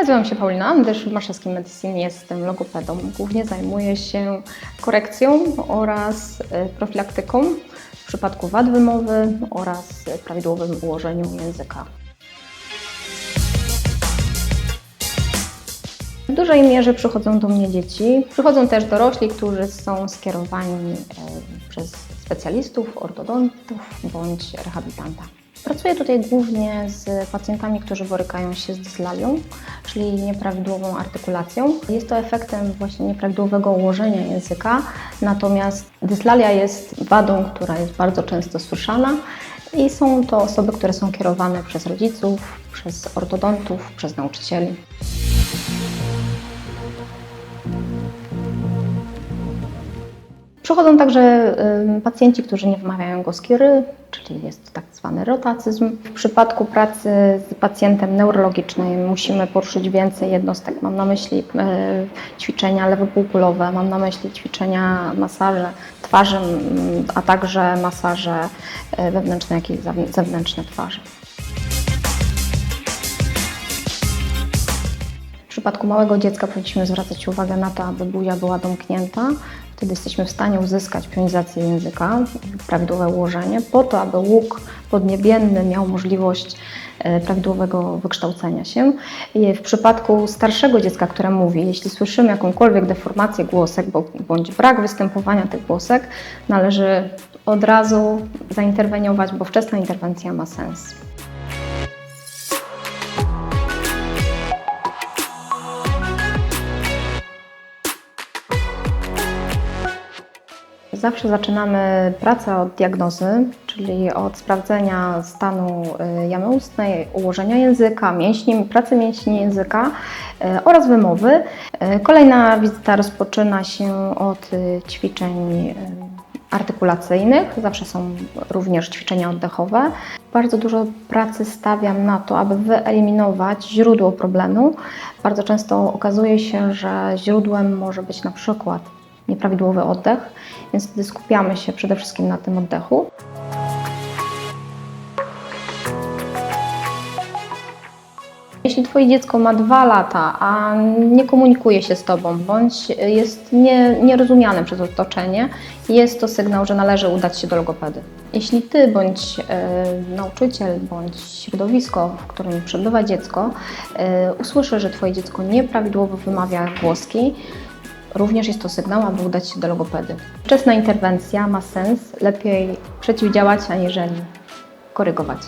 Nazywam się Paulina Andersz, w Warszawskim Medicine jestem logopedą. Głównie zajmuję się korekcją oraz e, profilaktyką w przypadku wad wymowy oraz prawidłowym ułożeniu języka. W dużej mierze przychodzą do mnie dzieci. Przychodzą też dorośli, którzy są skierowani e, przez specjalistów, ortodontów bądź rehabilitanta. Pracuję tutaj głównie z pacjentami, którzy borykają się z dyslalią, czyli nieprawidłową artykulacją. Jest to efektem właśnie nieprawidłowego ułożenia języka, natomiast dyslalia jest wadą, która jest bardzo często słyszana i są to osoby, które są kierowane przez rodziców, przez ortodontów, przez nauczycieli. Przychodzą także pacjenci, którzy nie wymawiają głoski-ry, czyli jest to tak zwany rotacyzm. W przypadku pracy z pacjentem neurologicznym musimy poruszyć więcej jednostek. Mam na myśli y, ćwiczenia lewopółkulowe, mam na myśli ćwiczenia masaże twarzy, mm, a także masaże y, wewnętrzne, jak i zewn- zewnętrzne twarzy. W przypadku małego dziecka powinniśmy zwracać uwagę na to, aby buzia była domknięta. Wtedy jesteśmy w stanie uzyskać pionizację języka, prawidłowe ułożenie, po to, aby łuk podniebienny miał możliwość e, prawidłowego wykształcenia się. W przypadku starszego dziecka, które mówi, jeśli słyszymy jakąkolwiek deformację głosek bądź brak występowania tych głosek, należy od razu zainterweniować, bo wczesna interwencja ma sens. Zawsze zaczynamy pracę od diagnozy, czyli od sprawdzenia stanu y, jamy ustnej, ułożenia języka, mięśni, pracy mięśni języka y, oraz wymowy. Y, Kolejna wizyta rozpoczyna się od ćwiczeń artykulacyjnych, zawsze są również ćwiczenia oddechowe. Bardzo dużo pracy stawiam na to, aby wyeliminować źródło problemu. Bardzo często okazuje się, że źródłem może być na przykład nieprawidłowy oddech, więc wtedy skupiamy się przede wszystkim na tym oddechu. Jeśli Twoje dziecko ma dwa lata, a nie komunikuje się z Tobą, bądź jest nie, nierozumiane przez otoczenie, jest to sygnał, że należy udać się do logopedy. Jeśli Ty, bądź e, nauczyciel, bądź środowisko, w którym przebywa dziecko, e, usłyszy, że Twoje dziecko nieprawidłowo wymawia głoski, Również jest to sygnał, aby udać się do logopedy. Wczesna interwencja ma sens, lepiej przeciwdziałać aniżeli korygować.